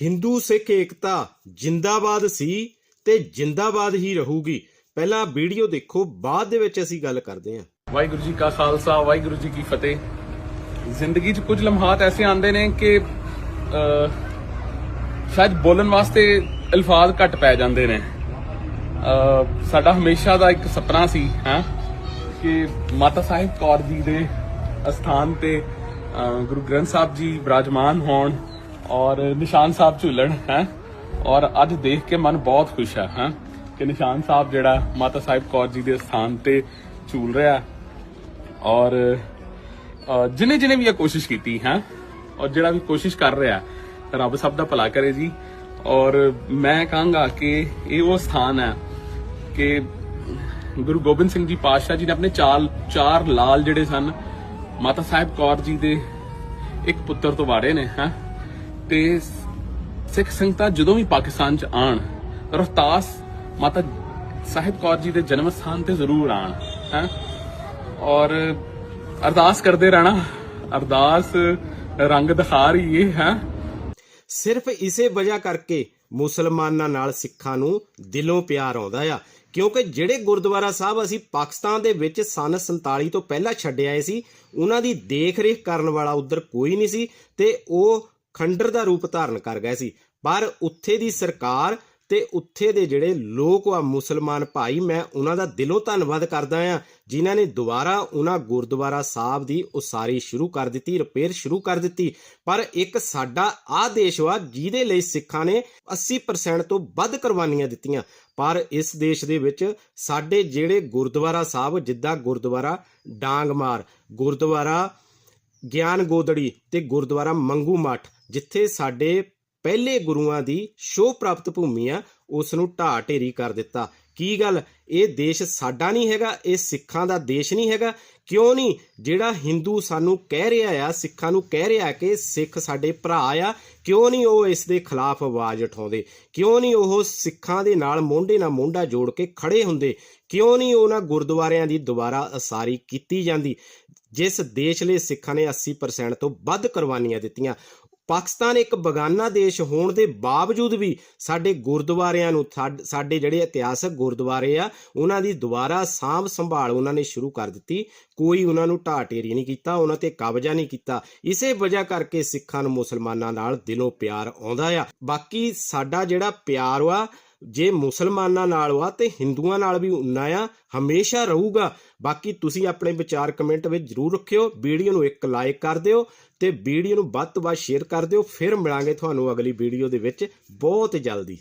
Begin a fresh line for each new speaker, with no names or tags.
ਹਿੰਦੂ, ਸਿੱਖ, ਏਕਤਾ ਜਿੰਦਾਬਾਦ ਸੀ ਤੇ ਜਿੰਦਾਬਾਦ ਹੀ ਰਹੂਗੀ। ਪਹਿਲਾਂ ਵੀਡੀਓ ਦੇਖੋ, ਬਾਅਦ ਦੇ ਵਿੱਚ ਅਸੀਂ ਗੱਲ ਕਰਦੇ ਹਾਂ।
ਵਾਹਿਗੁਰੂ ਜੀ ਕਾ ਖਾਲਸਾ, ਵਾਹਿਗੁਰੂ ਜੀ ਕੀ ਫਤਿਹ। ਜ਼ਿੰਦਗੀ 'ਚ ਕੁਝ ਲਮਹਾਤ ਐਸੇ ਆਉਂਦੇ ਨੇ ਕਿ ਸ਼ਾਇਦ ਬੋਲਣ ਵਾਸਤੇ ਅਲਫਾਜ਼ ਘੱਟ ਪੈ ਜਾਂਦੇ ਨੇ। ਸਾਡਾ ਹਮੇਸ਼ਾ ਦਾ ਇੱਕ ਸੁਪਨਾ ਸੀ, ਹੈ, ਕਿ ਮਾਤਾ ਸਾਹਿਬ ਕੌਰ ਜੀ ਦੇ ਅਸਥਾਨ ਤੇ ਗੁਰੂ ਗ੍ਰੰਥ ਸਾਹਿਬ ਜੀ ਬਿਰਾਜਮਾਨ ਹੋਣ। ਔਰ ਨਿਸ਼ਾਨ ਸਾਹਿਬ ਝੂਲਣ ਹੈ? ਔਰ ਅੱਜ ਦੇਖ ਕੇ ਮਨ ਬਹੁਤ ਖੁਸ਼ ਹੈ ਹੈ? ਕਿ ਨਿਸ਼ਾਨ ਸਾਹਿਬ ਜਿਹੜਾ ਮਾਤਾ ਸਾਹਿਬ ਕੌਰ ਜੀ ਦੇ ਸਥਾਨ ਤੇ ਝੂਲ ਰਿਹਾ ਔਰ ਅਹ, ਜਿਹਨੇ ਜਿਹਨੇ ਵੀ ਇਹ ਕੋਸ਼ਿਸ਼ ਕੀਤੀ ਹੈ? ਔਰ ਜਿਹੜਾ ਵੀ ਕੋਸ਼ਿਸ਼ ਕਰ ਰਿਹਾ ਰੱਬ ਸਭ ਦਾ ਭਲਾ ਕਰੇ ਜੀ। ਔਰ ਮੈਂ ਕਹਾਂਗਾ ਕਿ ਇਹ ਉਹ ਸਥਾਨ ਹੈ ਕਿ ਗੁਰੂ ਗੋਬਿੰਦ ਸਿੰਘ ਜੀ ਪਾਤਸ਼ਾਹ ਜੀ ਨੇ ਆਪਣੇ ਚਾਲ ਚਾਰ ਲਾਲ ਜਿਹੜੇ ਸਨ ਮਾਤਾ ਸਾਹਿਬ ਕੌਰ ਜੀ ਦੇ ਇੱਕ ਪੁੱਤਰ ਤੋਂ ਵਾੜੇ ਨੇ ਹੈ? ਤੇ ਸਿੱਖ ਸੰਗਤਾਂ ਜਦੋਂ ਵੀ ਪਾਕਿਸਤਾਨ ਚ ਆਣ ਰੋਹਤਾਸ ਮਾਤਾ ਸਾਹਿਬ ਕੌਰ ਜੀ ਦੇ ਜਨਮ ਸਥਾਨ ਤੇ ਜ਼ਰੂਰ ਆਣ ਹੈ? ਔਰ ਅਰਦਾਸ ਕਰਦੇ ਰਹਿਣਾ, ਅਰਦਾਸ ਰੰਗ ਦਿਖਾ ਰਹੀ ਹੈ ਹੈ?
ਸਿਰਫ ਇਸੇ ਵਜ੍ਹਾ ਕਰਕੇ ਮੁਸਲਮਾਨਾਂ ਨਾਲ ਸਿੱਖਾਂ ਨੂੰ ਦਿਲੋਂ ਪਿਆਰ ਆਉਂਦਾ ਆ, ਕਿਉਂਕਿ ਜਿਹੜੇ ਗੁਰਦੁਆਰਾ ਸਾਹਿਬ ਅਸੀਂ ਪਾਕਿਸਤਾਨ ਦੇ ਵਿੱਚ ਸਨ 47 ਤੋਂ ਪਹਿਲਾਂ ਛੱਡ ਆਏ ਸੀ, ਉਹਨਾਂ ਦੀ ਦੇਖ-ਰੇਖ ਕਰਨ ਵਾਲਾ ਉਧਰ ਕੋਈ ਨਹੀਂ ਸੀ, ਤੇ ਉਹ ਖੰਡਰ ਦਾ ਰੂਪ ਧਾਰਨ ਕਰ ਗਏ ਸੀ। ਪਰ ਉੱਥੇ ਦੀ ਸਰਕਾਰ ਤੇ ਉੱਥੇ ਦੇ ਜਿਹੜੇ ਲੋਕ ਆ ਮੁਸਲਮਾਨ ਭਾਈ, ਮੈਂ ਉਹਨਾਂ ਦਾ ਦਿਲੋਂ ਧੰਨਵਾਦ ਕਰਦਾ ਆ ਜਿਨ੍ਹਾਂ ਨੇ ਦੁਬਾਰਾ ਉਹਨਾਂ ਗੁਰਦੁਆਰਾ ਸਾਹਿਬ ਦੀ ਉਸਾਰੀ ਸ਼ੁਰੂ ਕਰ ਦਿੱਤੀ, ਰਿਪੇਅਰ ਸ਼ੁਰੂ ਕਰ ਦਿੱਤੀ। ਪਰ ਇੱਕ ਸਾਡਾ ਆ ਦੇਸ਼ ਵਾ, ਜਿਹਦੇ ਲਈ ਸਿੱਖਾਂ ਨੇ 80% ਤੋਂ ਵੱਧ ਕੁਰਬਾਨੀਆਂ ਦਿੱਤੀਆਂ। ਪਰ ਇਸ ਦੇਸ਼ ਦੇ ਵਿੱਚ ਸਾਡੇ ਜਿਹੜੇ ਗੁਰਦੁਆਰਾ ਸਾਹਿਬ, ਜਿੱਦਾਂ ਗੁਰਦੁਆਰਾ ਡਾਂਗਮਾਰ, ਗੁਰਦੁਆਰਾ ਗਿਆਨ ਗੋਦੜੀ ਤੇ ਗੁਰਦੁਆਰਾ ਮੰਗੂ ਮੱਠ ਜਿੱਥੇ ਸਾਡੇ ਪਹਿਲੇ ਗੁਰੂਆਂ ਦੀ ਸ਼ੋਅ ਪ੍ਰਾਪਤ ਭੂਮੀ ਆ ਉਸ ਨੂੰ ਢਾਹ ਢੇਰੀ ਕਰ ਦਿੱਤਾ। ਕੀ ਗੱਲ? ਇਹ ਦੇਸ਼ ਸਾਡਾ ਨਹੀਂ ਹੈਗਾ, ਇਹ ਸਿੱਖਾਂ ਦਾ ਦੇਸ਼ ਨਹੀਂ ਹੈਗਾ। ਕਿਉਂ ਨਹੀਂ? ਜਿਹੜਾ ਹਿੰਦੂ ਸਾਨੂੰ ਕਹਿ ਰਿਹਾ ਆ, ਸਿੱਖਾਂ ਨੂੰ ਕਹਿ ਰਿਹਾ ਕਿ ਸਿੱਖ ਸਾਡੇ ਭਰਾ ਆ, ਕਿਉਂ ਨਹੀਂ ਉਹ ਇਸ ਦੇ ਖਿਲਾਫ ਆਵਾਜ਼ ਉਠਾਉਂਦੇ? ਕਿਉਂ ਨਹੀਂ ਉਹ ਸਿੱਖਾਂ ਦੇ ਨਾਲ ਮੋਢੇ ਨਾਲ ਮੋਢਾ ਜੋੜ ਕੇ ਖੜੇ ਹੁੰਦੇ? ਕਿਉਂ ਨਹੀਂ ਉਹਨਾਂ ਗੁਰਦੁਆਰਿਆਂ ਦੀ ਦੁਬਾਰਾ ਅਸਾਰੀ ਕੀਤੀ ਜਾਂਦੀ? ਜਿਸ ਦੇਸ਼ ਲਈ ਸਿੱਖਾਂ ਨੇ 80% ਤੋਂ ਵੱਧ ਕੁਰਬਾਨੀਆਂ ਦਿੱਤੀਆਂ। ਪਾਕਿਸਤਾਨ ਇੱਕ ਬਗਾਨਾ ਦੇਸ਼ ਹੋਣ ਦੇ ਬਾਵਜੂਦ ਵੀ ਸਾਡੇ ਗੁਰਦੁਆਰਿਆਂ ਨੂੰ, ਸਾਡੇ ਜਿਹੜੇ ਇਤਿਹਾਸਕ ਗੁਰਦੁਆਰੇ ਆ, ਉਹਨਾਂ ਦੀ ਦੁਬਾਰਾ ਸਾਂਭ ਸੰਭਾਲ ਉਹਨਾਂ ਨੇ ਸ਼ੁਰੂ ਕਰ ਦਿੱਤੀ। ਕੋਈ ਉਹਨਾਂ ਨੂੰ ਢਾਹ ਢੇਰੀ ਨਹੀਂ ਕੀਤਾ, ਉਹਨਾਂ ਤੇ ਕਬਜ਼ਾ ਨਹੀਂ ਕੀਤਾ। ਇਸੇ ਵਜ੍ਹਾ ਕਰਕੇ ਸਿੱਖਾਂ ਨੂੰ ਮੁਸਲਮਾਨਾਂ ਨਾਲ ਦਿਲੋਂ ਪਿਆਰ ਆਉਂਦਾ ਆ। ਬਾਕੀ ਸਾਡਾ ਜਿਹੜਾ ਪਿਆਰ ਵਾ ਜੇ ਮੁਸਲਮਾਨਾਂ ਨਾਲ ਵਾ ਤੇ ਹਿੰਦੂਆਂ ਨਾਲ ਵੀ ਉਨਾ ਆ, ਹਮੇਸ਼ਾ ਰਹੂਗਾ। ਬਾਕੀ ਤੁਸੀਂ ਆਪਣੇ ਵਿਚਾਰ ਕਮੈਂਟ ਵਿੱਚ ਜਰੂਰ ਰੱਖਿਓ, ਵੀਡੀਓ ਨੂੰ ਇੱਕ ਲਾਈਕ ਕਰ ਦਿਓ ਤੇ ਵੀਡੀਓ ਨੂੰ ਵੱਧ ਤੋਂ ਵੱਧ ਸ਼ੇਅਰ ਕਰ ਦਿਓ। ਫਿਰ ਮਿਲਾਂਗੇ ਤੁਹਾਨੂੰ ਅਗਲੀ ਵੀਡੀਓ ਦੇ ਵਿੱਚ। ਬਹੁਤ ਜਲਦੀ।